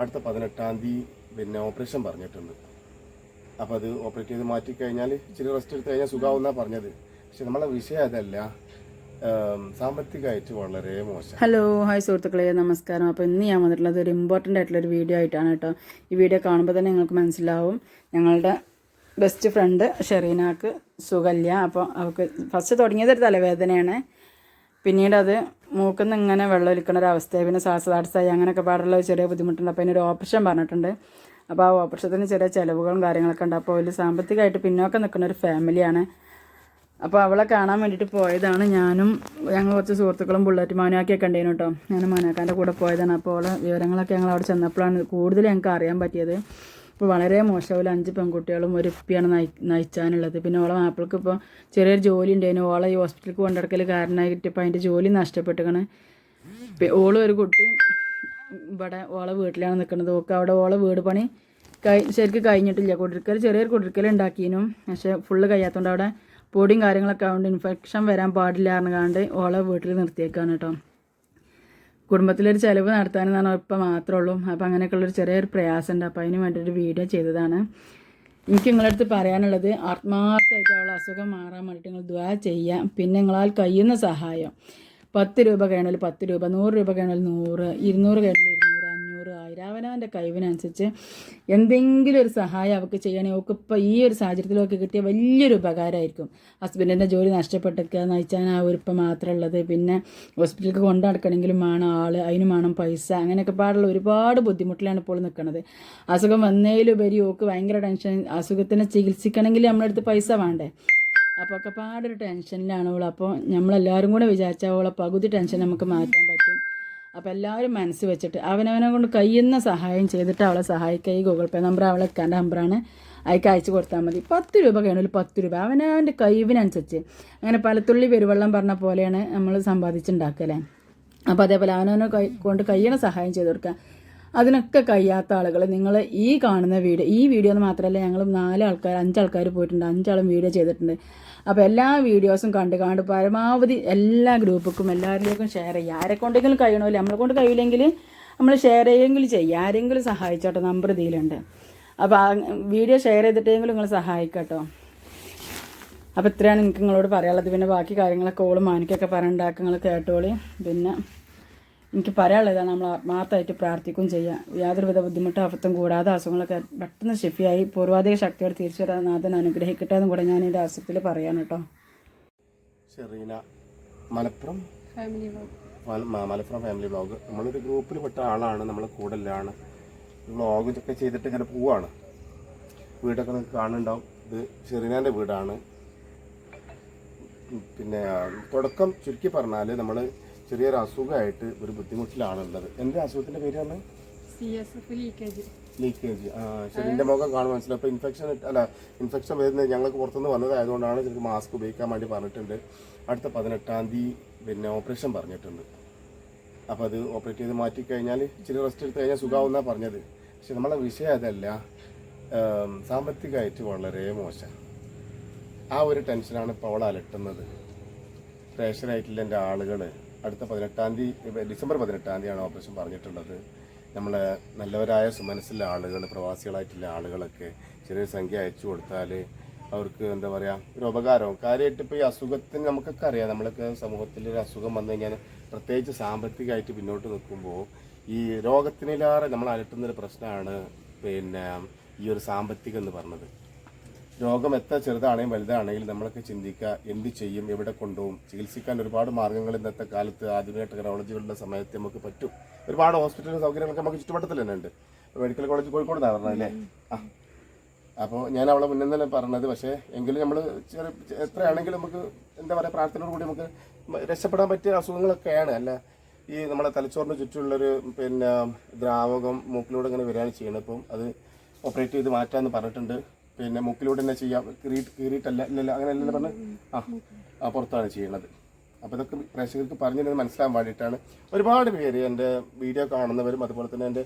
അടുത്ത പതിനെട്ടാം തീയതി പിന്നെ ഓപ്പറേഷൻ പറഞ്ഞിട്ടുണ്ട്. അപ്പം അത് ഓപ്പറേറ്റ് ചെയ്ത് മാറ്റി കഴിഞ്ഞാൽ ഇച്ചിരി റെസ്റ്റ് എടുത്ത് കഴിഞ്ഞാൽ സുഖമാവുന്നാണ് പറഞ്ഞത്. പക്ഷെ നമ്മളെ വിഷയം അതല്ല. സാമ്പത്തികമായിട്ട് വളരെ മോശം. ഹലോ ഹായ് സുഹൃത്തുക്കളെ നമസ്കാരം. അപ്പോൾ ഇന്ന് ഞാൻ വന്നിട്ടുള്ളത് ഒരു ഇമ്പോർട്ടന്റ് ആയിട്ടുള്ള ഒരു വീഡിയോ ആയിട്ടാണ് കേട്ടോ. ഈ വീഡിയോ കാണുമ്പോൾ തന്നെ നിങ്ങൾക്ക് മനസ്സിലാവും. ഞങ്ങളുടെ ബെസ്റ്റ് ഫ്രണ്ട് ഷെറീനാക്ക് സുഖമില്ല. അപ്പോൾ അവൾക്ക് ഫസ്റ്റ് തുടങ്ങിയത് ഒരു തലവേദനയാണ്. പിന്നീട് അത് മൂക്കിൽ ഇങ്ങനെ വെള്ളം ഒലിക്കുന്ന ഒരു അവസ്ഥയായി പിന്നെ ശ്വാസതടസ്സമായി അങ്ങനെയൊക്കെ പാടുള്ള ഒരു ചെറിയ ബുദ്ധിമുട്ടുണ്ട്. അപ്പോൾ അതിനൊരു ഓപ്പറേഷൻ പറഞ്ഞിട്ടുണ്ട്. അപ്പോൾ ആ ഓപ്പറേഷത്തിന് ചെറിയ ചിലവുകളും കാര്യങ്ങളൊക്കെ ഉണ്ട്. അപ്പോൾ അതിൽ സാമ്പത്തികമായിട്ട് പിന്നോക്കം നിൽക്കുന്ന ഒരു ഫാമിലിയാണ്. അപ്പോൾ അവളെ കാണാൻ വേണ്ടിയിട്ട് പോയതാണ് ഞാനും ഞങ്ങൾ കുറച്ച് സുഹൃത്തുക്കളും ബുള്ളറ്റ് മാനാക്കിയൊക്കെ ഉണ്ടായിരുന്നു കേട്ടോ. ഞാൻ മാനാക്കാന്റെ കൂടെ പോയതാണ്. അപ്പോൾ അവളെ വിവരങ്ങളൊക്കെ ഞങ്ങൾ അവിടെ ചെന്നപ്പോഴാണ് കൂടുതൽ ഞങ്ങൾക്ക് അറിയാൻ പറ്റിയത്. ഇപ്പോൾ വളരെ മോശമാവില്ല അഞ്ച് പെൺകുട്ടികളും ഒരു ഉപ്പിയാണ് നയി നയിച്ചാനുള്ളത്. പിന്നെ ഓളെ മാപ്പിൾക്ക് ഇപ്പോൾ ചെറിയൊരു ജോലി ഉണ്ടായിരുന്നു ഓളെ ഈ ഹോസ്പിറ്റലിൽ കൊണ്ടിടക്കൽ കാരണമായിട്ട് ഇപ്പോൾ അതിന്റെ ജോലി നഷ്ടപ്പെട്ടിക്കണ്. പി- ഓളും ഒരു കുട്ടി ഇവിടെ ഓളെ വീട്ടിലാണ് നിൽക്കുന്നത് ഓക്കെ അവിടെ ഓളെ വീട് പണി കഴി ശരിക്കും കഴിഞ്ഞിട്ടില്ല. കുടിരിക്കൽ ചെറിയൊരു കുടിരിക്കൽ ഉണ്ടാക്കിനും. പക്ഷേ ഫുള്ള് കഴിയാത്തതുകൊണ്ട് അവിടെ പൊടിയും കാര്യങ്ങളൊക്കെ ആയതുകൊണ്ട് ഇൻഫെക്ഷൻ വരാൻ പാടില്ല പറഞ്ഞുകൊണ്ട് ഓളെ വീട്ടിൽ നിർത്തിയേക്കാണ് കേട്ടോ കുടുംബത്തിലൊരു ചിലവ് നടത്താനെന്നാണ് ഇപ്പം മാത്രമേ ഉള്ളൂ അപ്പോൾ അങ്ങനെയൊക്കെയുള്ളൊരു ചെറിയൊരു പ്രയാസമുണ്ട് അപ്പോൾ അതിന് വേണ്ടിയിട്ട് വീഡിയോ ചെയ്തതാണ്. എനിക്ക് നിങ്ങളുടെ അടുത്ത് പറയാനുള്ളത് ആത്മാർത്ഥമായിട്ട് അവളെ അസുഖം മാറാൻ വേണ്ടിയിട്ട് നിങ്ങൾ ദ്വാ ചെയ്യാം. പിന്നെ നിങ്ങളാൽ കഴിയുന്ന സഹായം. പത്ത് രൂപ കഴിഞ്ഞാൽ പത്ത് രൂപ നൂറ് രൂപ കഴിഞ്ഞാൽ നൂറ് ഇരുന്നൂറ് കഴിഞ്ഞാൽ ഇരുന്നൂറ് അവനവന്റെ കഴിവിനനുസരിച്ച് എന്തെങ്കിലും ഒരു സഹായം അവൾക്ക് ചെയ്യണേ അവൾക്ക് ഇപ്പോൾ ഈ ഒരു സാഹചര്യത്തിലൊക്കെ കിട്ടിയ വലിയൊരു ഉപകാരമായിരിക്കും. ഹസ്ബൻഡിന്റെ ജോലി നഷ്ടപ്പെട്ടൊക്കെ വെച്ചാൽ ആ ഒരു ഇപ്പം മാത്രമേ ഉള്ളത്. പിന്നെ ഹോസ്പിറ്റലിലേക്ക് കൊണ്ടു നടക്കണമെങ്കിലും വേണം ആൾ അതിന് വേണം പൈസ. അങ്ങനെയൊക്കെ പാടുള്ള ഒരുപാട് ബുദ്ധിമുട്ടിലാണ് ഇപ്പോൾ നിൽക്കുന്നത്. അസുഖം വന്നതിലുപരി ഓക്ക് ഭയങ്കര ടെൻഷൻ അസുഖത്തിനെ ചികിത്സിക്കണമെങ്കിൽ നമ്മളടുത്ത് പൈസ വേണ്ടേ? അപ്പോൾ ഒക്കെ പാടൊരു ടെൻഷനിലാണ് അവൾ അപ്പോൾ നമ്മളെല്ലാവരും കൂടെ വിചാരിച്ചാൽ അവളെ പകുതി ടെൻഷൻ നമുക്ക് മാറ്റാൻ പറ്റും. അപ്പോൾ എല്ലാവരും മനസ്സ് വെച്ചിട്ട് അവനവനെ കൊണ്ട് കഴിയുന്ന സഹായം ചെയ്തിട്ട് അവളെ സഹായിക്കുക. ഈ ഗൂഗിൾ പേ നമ്പർ അവളെ എക്കാന്റെ നമ്പറാണ്. അയക്ക് അയച്ചു കൊടുത്താൽ മതി. പത്ത് രൂപ കഴിഞ്ഞാൽ പത്ത് രൂപ. അവനവന്റെ കഴിവിനനുസരിച്ച്. അങ്ങനെ പലത്തുള്ളി പെരുവെള്ളം പറഞ്ഞ പോലെയാണ് നമ്മൾ സമ്പാദിച്ചുണ്ടാക്കല്ലേ അപ്പോൾ അതേപോലെ അവനവനെ കൊണ്ട് കഴിയണ സഹായം ചെയ്ത് കൊടുക്കുക അതിനൊക്കെ കഴിയാത്ത ആളുകൾ നിങ്ങൾ ഈ കാണുന്ന വീഡിയോ ഈ വീഡിയോ എന്ന് മാത്രമല്ല ഞങ്ങൾ നാല് ആൾക്കാർ അഞ്ചാൾക്കാർ പോയിട്ടുണ്ട്. അഞ്ചാളും വീഡിയോ ചെയ്തിട്ടുണ്ട്. അപ്പോൾ എല്ലാ വീഡിയോസും കണ്ട് കണ്ട് പരമാവധി എല്ലാ ഗ്രൂപ്പുക്കും എല്ലാവരിലേക്കും ഷെയർ ചെയ്യുക. ആരെ കൊണ്ടെങ്കിലും കഴിയണമല്ലോ? നമ്മളെ കൊണ്ട് കഴിയില്ലെങ്കിൽ നമ്മൾ ഷെയർ ചെയ്യുമെങ്കിലും ചെയ്യുക ആരെങ്കിലും സഹായിച്ചോട്ടെ നമ്പർ ഇതിലുണ്ട്. അപ്പോൾ ആ വീഡിയോ ഷെയർ ചെയ്തിട്ടെങ്കിലും നിങ്ങൾ സഹായിക്കട്ടോ. അപ്പോൾ ഇത്രയാണ് നിങ്ങൾക്ക് നിങ്ങളോട് പറയാനുള്ളത്. പിന്നെ ബാക്കി കാര്യങ്ങളൊക്കെ ഓളും മാനിക്കൊക്കെ പറയണ്ടാക്കുക നിങ്ങൾ കേട്ടോളി. പിന്നെ എനിക്ക് പറയാനുള്ളതാണ് നമ്മൾ ആത്മാർത്ഥമായിട്ട് പ്രാർത്ഥിക്കുകയും ചെയ്യാം. യാതൊരുവിധ ബുദ്ധിമുട്ടും അബദ്ധം കൂടാതെ അസുഖങ്ങളൊക്കെ പെട്ടെന്ന് ഷിഫിയായി പൂർവാധിക ശക്തിയോടെ തിരിച്ചു വരാൻ നാഥൻ അനുഗ്രഹിക്കട്ടെ എന്നും കൂടെ ഞാൻ എന്റെ ദാസത്തിൽ പറയാൻ കേട്ടോ. ഷെറീന മലപ്പുറം മല- മ- മലപ്പുറം ഫാമിലി വ്ളോഗ് നമ്മളൊരു ഗ്രൂപ്പിൽ പെട്ട ആളാണ് നമ്മൾ കൂടെല്ലാണ് വ്ളോഗ് ഒക്കെ ചെയ്തിട്ട് ഇങ്ങനെ പോവാണ്. വീടൊക്കെ നിങ്ങൾക്ക് കാണുന്നുണ്ടാവും. ഇത് ഷെറീനാന്റെ വീടാണ്. പിന്നെ തുടക്കം ചുരുക്കി പറഞ്ഞാൽ നമ്മൾ ചെറിയൊരു അസുഖമായിട്ട് ഒരു ബുദ്ധിമുട്ടിലാണുള്ളത്. എന്താ അസുഖത്തിന്റെ പേര് പറഞ്ഞത് സി ലീക്കേജ് ആ ശരീരന്റെ മുഖം കാണും മനസ്സിലായി. അപ്പോൾ ഇൻഫെക്ഷൻ അല്ല ഇൻഫെക്ഷൻ വരുന്നത് ഞങ്ങൾക്ക് പുറത്തുനിന്ന് വന്നതായതുകൊണ്ടാണ് ശരിക്കും മാസ്ക് ഉപയോഗിക്കാൻ വേണ്ടി പറഞ്ഞിട്ടുണ്ട്. അടുത്ത പതിനെട്ടാം തീയതി പിന്നെ ഓപ്പറേഷൻ പറഞ്ഞിട്ടുണ്ട്. അപ്പോൾ അത് ഓപ്പറേറ്റ് ചെയ്ത് മാറ്റി കഴിഞ്ഞാൽ ഇച്ചിരി റെസ്റ്റ് എടുത്ത് കഴിഞ്ഞാൽ സുഖമാവുന്നാണ് പറഞ്ഞത്. പക്ഷെ നമ്മളെ വിഷയം അതല്ല. സാമ്പത്തികമായിട്ട് വളരെ മോശം. ആ ഒരു ടെൻഷനാണ് ഇപ്പോൾ അവൾ അലട്ടുന്നത്. പ്രേഷറായിട്ടുള്ള എന്റെ ആളുകൾ അടുത്ത പതിനെട്ടാം തീയതി ഡിസംബർ പതിനെട്ടാം തീയതിയാണ് ഓപ്പറേഷൻ പറഞ്ഞിട്ടുള്ളത്. നമ്മൾ നല്ലവരായ സുമനസ്സിലെ ആളുകൾ പ്രവാസികളായിട്ടുള്ള ആളുകളൊക്കെ ചെറിയ സംഖ്യ അയച്ചു കൊടുത്താൽ അവർക്ക് എന്താ പറയുക ഒരു ഉപകാരവും. കാര്യമായിട്ട് ഇപ്പോൾ ഈ അസുഖത്തിന് നമുക്കൊക്കെ അറിയാം. നമ്മളൊക്കെ സമൂഹത്തിൽ ഒരു അസുഖം വന്നു കഴിഞ്ഞാൽ പ്രത്യേകിച്ച് സാമ്പത്തികമായിട്ട് പിന്നോട്ട് നിൽക്കുമ്പോൾ ഈ രോഗത്തിനിലേറെ നമ്മൾ അലട്ടുന്നൊരു പ്രശ്നമാണ് പിന്നെ ഈ ഒരു സാമ്പത്തികം എന്ന് പറഞ്ഞത്. രോഗം എത്ര ചെറുതാണെങ്കിലും വലുതാണെങ്കിലും നമ്മളൊക്കെ ചിന്തിക്കുക എന്ത് ചെയ്യും എവിടെ കൊണ്ടുപോകും. ചികിത്സിക്കാൻ ഒരുപാട് മാർഗങ്ങൾ ഇന്നത്തെ കാലത്ത് ആധുനിക ടെക്നോളജികളുടെ സമയത്ത് നമുക്ക് പറ്റും. ഒരുപാട് ഹോസ്പിറ്റൽ സൗകര്യങ്ങളൊക്കെ നമുക്ക് ചുറ്റുവട്ടത്തിൽ തന്നെ ഉണ്ട്. മെഡിക്കൽ കോളേജ് കോഴിക്കോട് പറഞ്ഞല്ലേ ആ. അപ്പോൾ ഞാൻ അവളെ മുന്നേ തന്നെ പറഞ്ഞത് പക്ഷേ എങ്കിലും നമ്മൾ ചെറിയ എത്രയാണെങ്കിലും നമുക്ക് എന്താ പറയുക പ്രാർത്ഥനയോട് കൂടി നമുക്ക് രക്ഷപ്പെടാൻ പറ്റിയ അസുഖങ്ങളൊക്കെയാണ്. അല്ല ഈ നമ്മുടെ തലച്ചോറിന് ചുറ്റുമുള്ളൊരു പിന്നെ ദ്രാവകം മൂക്കിലൂടെ ഇങ്ങനെ വരികയാണ് ചെയ്യണത് അപ്പം അത് ഓപ്പറേറ്റ് ചെയ്ത് മാറ്റാമെന്ന് പറഞ്ഞിട്ടുണ്ട്. പിന്നെ മൂക്കിലൂടെ തന്നെ ചെയ്യാം. കീറി കീറിയിട്ടല്ല ഇല്ലല്ല അങ്ങനെ അല്ലെന്ന് പറഞ്ഞ്? ആ ആ പുറത്താണ് ചെയ്യണത്. അപ്പോൾ ഇതൊക്കെ പ്രേക്ഷകർക്ക് പറഞ്ഞു തരുന്നത് മനസ്സിലാൻ വേണ്ടിയിട്ടാണ്. ഒരുപാട് പേര് എന്റെ വീഡിയോ കാണുന്നവരും അതുപോലെ തന്നെ എന്റെ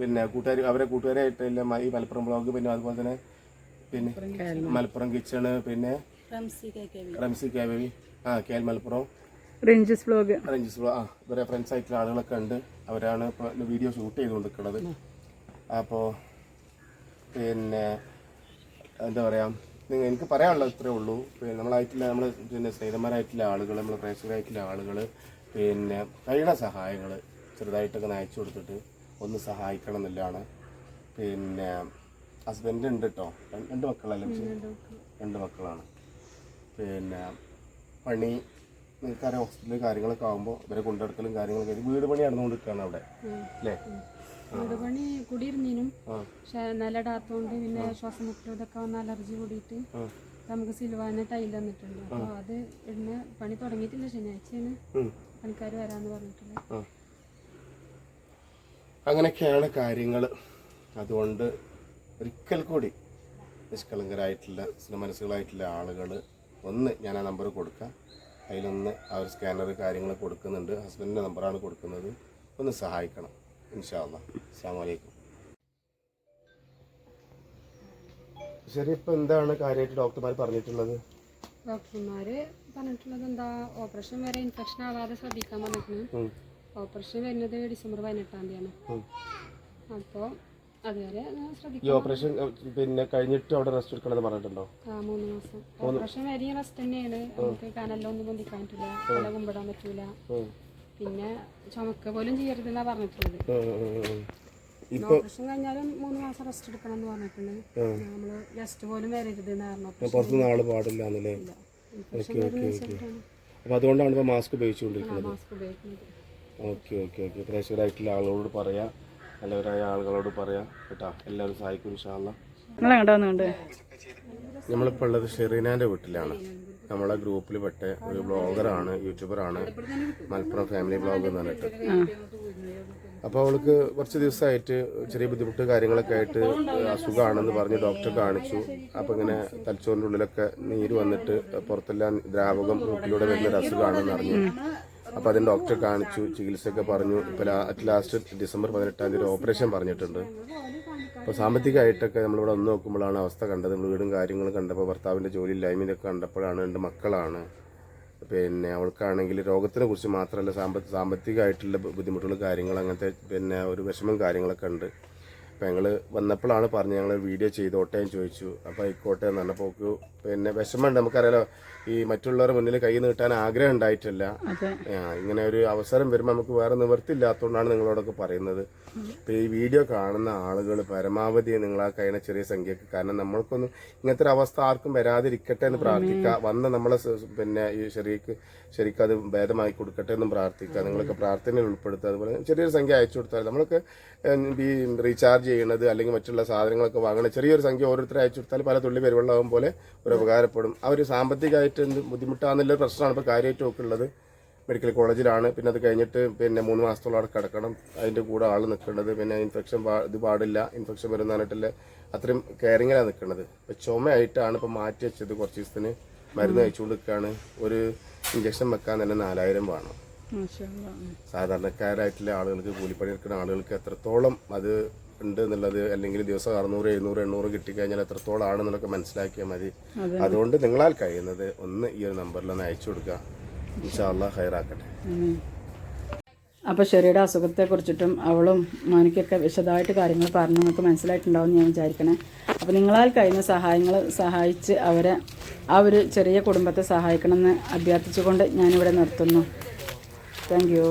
പിന്നെ കൂട്ടുകാർ അവരെ കൂട്ടുകാരായിട്ട് എല്ലാം ഈ മലപ്പുറം ബ്ലോഗ് പിന്നെ അതുപോലെ തന്നെ പിന്നെ മലപ്പുറം കിച്ചണ് പിന്നെ റംസി കേവി ആ K L Malappuram. Ranges blog ranges blog ആ ഇവരെ ഫ്രണ്ട്സ് ആയിട്ടുള്ള ആളുകളൊക്കെ ഉണ്ട്. അവരാണ് ഇപ്പോൾ വീഡിയോ ഷൂട്ട് ചെയ്തുകൊണ്ടിരിക്കുന്നത്. അപ്പോൾ പിന്നെ എന്താ പറയുക നിങ്ങൾ എനിക്ക് പറയാനുള്ളത് ഇത്രേ ഉള്ളൂ. പിന്നെ നമ്മളായിട്ടുള്ള നമ്മൾ പിന്നെ സ്നേഹിതന്മാരായിട്ടുള്ള ആളുകൾ നമ്മൾ പ്രേക്ഷകരായിട്ടുള്ള ആളുകൾ പിന്നെ കഴിയുന്ന സഹായങ്ങൾ ചെറുതായിട്ടൊക്കെ അയച്ചു കൊടുത്തിട്ട് ഒന്ന് സഹായിക്കണം എന്നുള്ളതാണ്. പിന്നെ ഹസ്ബൻഡ് ഉണ്ട് കേട്ടോ രണ്ട് മക്കളല്ലേ രണ്ട് മക്കളാണ്. പിന്നെ പണി നിങ്ങൾക്കറിയാം ഹോസ്പിറ്റലിൽ കാര്യങ്ങളൊക്കെ ആകുമ്പോൾ ഇവരെ കൊണ്ടെടുക്കലും കാര്യങ്ങളൊക്കെ വീട് പണി നടന്നുകൊണ്ടിരിക്കുകയാണ് അവിടെ. അല്ലേ വീട് പണി കുടിയിരുന്നീനും നല്ല പക്ഷെ നിലടാത്തോണ്ട് പിന്നെ ശ്വാസം ഇതൊക്കെ വന്ന് അലർജി കൂടിയിട്ട് നമുക്ക് സിൽവാന ടൈൽ തന്നിട്ടുണ്ട്. അപ്പോൾ അത് ഇടുന്ന പണി തുടങ്ങിയിട്ടില്ല. ശനിയാഴ്ചയാണ്. പണിക്കാർ വരാന്ന് പറഞ്ഞിട്ടുള്ളത്. അങ്ങനെയൊക്കെയാണ് കാര്യങ്ങൾ അതുകൊണ്ട് ഒരിക്കൽ കൂടി നിഷ്കളങ്കരായിട്ടുള്ള മനസ്സുകളായിട്ടുള്ള ആളുകൾ ഒന്ന് ഞാൻ ആ നമ്പർ കൊടുക്കാം. അതിലൊന്ന് ആ ഒരു സ്കാനർ കാര്യങ്ങൾ കൊടുക്കുന്നുണ്ട്. ഹസ്ബൻഡിന്റെ നമ്പറാണ് കൊടുക്കുന്നത്. ഒന്ന് സഹായിക്കണം. ഇൻഷാല്ല അസ്സാം വലൈക്കും ശരി ഇപ്പം എന്താണ് കാര്യമായിട്ട് ഡോക്ടർമാർ പറഞ്ഞിട്ടുള്ളത്? ഡോക്ടർമാർ പറഞ്ഞിട്ടുള്ളത് എന്താ ഓപ്പറേഷൻ വരെ ഇൻഫെക്ഷൻ ആവാതെ ശ്രദ്ധിക്കാൻ പറഞ്ഞിട്ടുണ്ട് ഓപ്പറേഷൻ വരുന്നത് ഡിസംബർ പതിനെട്ടാം തീയതിയാണ്. അപ്പോൾ അതുവരെ ശ്രദ്ധിക്കും ഈ ഓപ്പറേഷൻ പിന്നെ കഴിഞ്ഞിട്ട് അവിടെ റെസ്റ്റ് എടുക്കണമെന്ന് പറഞ്ഞിട്ടുണ്ടോ? ആ മൂന്ന് മാസം. ഓപ്പറേഷൻ വരെയും റെസ്റ്റ് തന്നെയാണ്. നമുക്ക് കനലിലൊന്നും പൊന്തിക്കാൻ പറ്റില്ല. തല കുമ്പിടാൻ പറ്റൂല. പിന്നെ ചുമക്ക പോലും ചെയ്യരുതെന്നാ പറഞ്ഞിട്ടുള്ളത്. ഓപ്പറേഷൻ കഴിഞ്ഞാലും മൂന്ന് മാസം റെസ്റ്റ് എടുക്കണം എന്ന് പറഞ്ഞിട്ടുണ്ട്. നമ്മൾ ഗസ്റ്റ് പോലും വരരുത് എന്ന് പറഞ്ഞു ഓപ്പറേഷൻ പാടില്ല എന്നല്ലേ ഇൻഫെക്ഷൻ അപ്പൊ അതുകൊണ്ടാണ് ഇപ്പൊ മാസ്ക് ഉപയോഗിച്ചുകൊണ്ടിരിക്കുന്നത്. Okay okay okay. പ്രേക്ഷകരായിട്ടുള്ള ആളുകളോട് പറയാ. നല്ലവരായ ആളുകളോട് പറയാ. കേട്ടാ എല്ലാവരും സഹായിക്കും ഇൻഷാല്ല നമ്മളിപ്പോൾ ഉള്ളത് ഷെറീനാന്റെ വീട്ടിലാണ്. നമ്മളെ ഗ്രൂപ്പിൽ പെട്ട ഒരു ബ്ലോഗറാണ് യൂട്യൂബറാണ് മലപ്പുറം ഫാമിലി ബ്ലോഗ് എന്ന് പറഞ്ഞിട്ട്. അപ്പോൾ അവൾക്ക് കുറച്ച് ദിവസമായിട്ട് ചെറിയ ബുദ്ധിമുട്ട് കാര്യങ്ങളൊക്കെ ആയിട്ട് അസുഖമാണെന്ന് പറഞ്ഞ് ഡോക്ടറെ കാണിച്ചു. അപ്പോൾ ഇങ്ങനെ തലച്ചോറിന്റെ ഉള്ളിലൊക്കെ നീര് വന്നിട്ട് പുറത്തെല്ലാം ദ്രാവകം മൂട്ടിലൂടെ വരുന്നൊരു അസുഖമാണെന്ന് അറിഞ്ഞു. അപ്പോൾ അതിന് ഡോക്ടറെ കാണിച്ചു ചികിത്സയൊക്കെ പറഞ്ഞു. ഇപ്പോൾ അറ്റ് ലാസ്റ്റ് ഡിസംബർ പതിനെട്ടാം തീയതി ഒരു ഓപ്പറേഷൻ പറഞ്ഞിട്ടുണ്ട്. അപ്പോൾ സാമ്പത്തികമായിട്ടൊക്കെ നമ്മളിവിടെ ഒന്ന് നോക്കുമ്പോഴാണ് അവസ്ഥ കണ്ടത്. നമ്മൾ വീടും കാര്യങ്ങളും കണ്ടപ്പോൾ ഭർത്താവിന്റെ ജോലി ഇല്ലായ്മയൊക്കെ കണ്ടപ്പോഴാണ് രണ്ട് മക്കളാണ്. പിന്നെ അവൾക്കാണെങ്കിൽ രോഗത്തിനെ കുറിച്ച് മാത്രമല്ല സാമ്പത്തിക സാമ്പത്തികമായിട്ടുള്ള ബുദ്ധിമുട്ടുകൾ കാര്യങ്ങൾ അങ്ങനത്തെ പിന്നെ ഒരു വിഷമം കാര്യങ്ങളൊക്കെ ഉണ്ട്. അപ്പോൾ ഞങ്ങൾ വന്നപ്പോഴാണ് പറഞ്ഞത് ഞങ്ങൾ വീഡിയോ ചെയ്തോട്ടെ എന്ന് ചോദിച്ചു. അപ്പോൾ ആയിക്കോട്ടെ എന്ന് പറഞ്ഞപ്പോൾ പിന്നെ വിഷമമുണ്ട്. നമുക്കറിയാലോ ഈ മറ്റുള്ളവരുടെ മുന്നിൽ കൈ നീട്ടാൻ ആഗ്രഹം ഉണ്ടായിട്ടില്ല. ഇങ്ങനെ ഒരു അവസരം വരുമ്പോൾ നമുക്ക് വേറെ നിവൃത്തിയില്ലാത്തതുകൊണ്ടാണ് നിങ്ങളോടൊക്കെ പറയുന്നത്. അപ്പോൾ ഈ വീഡിയോ കാണുന്ന ആളുകൾ പരമാവധി നിങ്ങൾ ആ കഴിയുന്ന ചെറിയ സംഖ്യക്ക് കാരണം നമ്മൾക്കൊന്നും ഇങ്ങനത്തെ ഒരു അവസ്ഥ ആർക്കും വരാതിരിക്കട്ടെ എന്ന് പ്രാർത്ഥിക്കുക വന്ന നമ്മളെ പിന്നെ ഈ ശരിക്ക് ശരിക്കും അത് ഭേദമായി കൊടുക്കട്ടെ എന്നും പ്രാർത്ഥിക്കുക നിങ്ങളൊക്കെ പ്രാർത്ഥനയിൽ ഉൾപ്പെടുത്തുക. അതുപോലെ ചെറിയൊരു സംഖ്യ അയച്ചു കൊടുത്താൽ നമ്മളൊക്കെ ഈ റീചാർജ് ചെയ്യണത് അല്ലെങ്കിൽ മറ്റുള്ള സാധനങ്ങളൊക്കെ വാങ്ങണ ചെറിയൊരു സംഖ്യ ഓരോരുത്തരെ അയച്ചു കൊടുത്താൽ പല തുള്ളി പെരുവെള്ളമാകും പോലെ ഒരു ഉപകാരപ്പെടും. അവർ സാമ്പത്തികമായിട്ട് എന്ത് ബുദ്ധിമുട്ടാന്നുള്ള പ്രശ്നമാണ്. ഇപ്പോൾ കാര്യമായിട്ട് ഒക്കെ ഉള്ളത് മെഡിക്കൽ കോളേജിലാണ്. പിന്നെ അത് കഴിഞ്ഞിട്ട് പിന്നെ മൂന്ന് മാസത്തോളം അവിടെ കിടക്കണം. അതിന്റെ കൂടെ ആൾ നിൽക്കേണ്ടത് പിന്നെ ഇൻഫെക്ഷൻ ഇത് പാടില്ല. ഇൻഫെക്ഷൻ വരുന്നതായിട്ടുള്ള അത്രയും കെയറിങ്ങിലാണ് നിൽക്കുന്നത് ഇപ്പോൾ ചുമയായിട്ടാണ് ഇപ്പോൾ മാറ്റി വെച്ചത് കുറച്ച് ദിവസത്തിന്. മരുന്ന് കഴിച്ചുകൊണ്ട് നിൽക്കുകയാണ് ഒരു ഇഞ്ചക്ഷൻ വെക്കാൻ തന്നെ നാലായിരം വേണം. സാധാരണക്കാരായിട്ടുള്ള ആളുകൾക്ക് കൂലിപ്പണി എടുക്കുന്ന ആളുകൾക്ക് എത്രത്തോളം അത് ഉണ്ട് എന്നുള്ളത് അല്ലെങ്കിൽ ദിവസം അറുന്നൂറ് എഴുന്നൂറ് എണ്ണൂറ് കിട്ടിക്കഴിഞ്ഞാൽ എത്രത്തോളം ആണെന്നൊക്കെ മനസ്സിലാക്കിയാൽ മതി. അതുകൊണ്ട് നിങ്ങളാൽ കഴിയുന്നത് ഒന്ന് ഈ ഒരു നമ്പറിൽ ഒന്ന് അയച്ചു കൊടുക്കുക. ഇൻഷാല്ല ഹൈറാക്കട്ടെ. അപ്പോൾ ഷെറിയുടെ അസുഖത്തെക്കുറിച്ചിട്ടും അവളും മോനിക്കൊക്കെ വിശദമായിട്ട് കാര്യങ്ങൾ പറഞ്ഞു നിങ്ങൾക്ക് മനസ്സിലായിട്ടുണ്ടാവും ഞാൻ വിചാരിക്കണേ. അപ്പോൾ നിങ്ങളാൽ കഴിയുന്ന സഹായങ്ങൾ സഹായിച്ച് അവരെ ആ ഒരു ചെറിയ കുടുംബത്തെ സഹായിക്കണമെന്ന് അഭ്യർത്ഥിച്ചുകൊണ്ട് ഞാനിവിടെ നിർത്തുന്നു. Thank you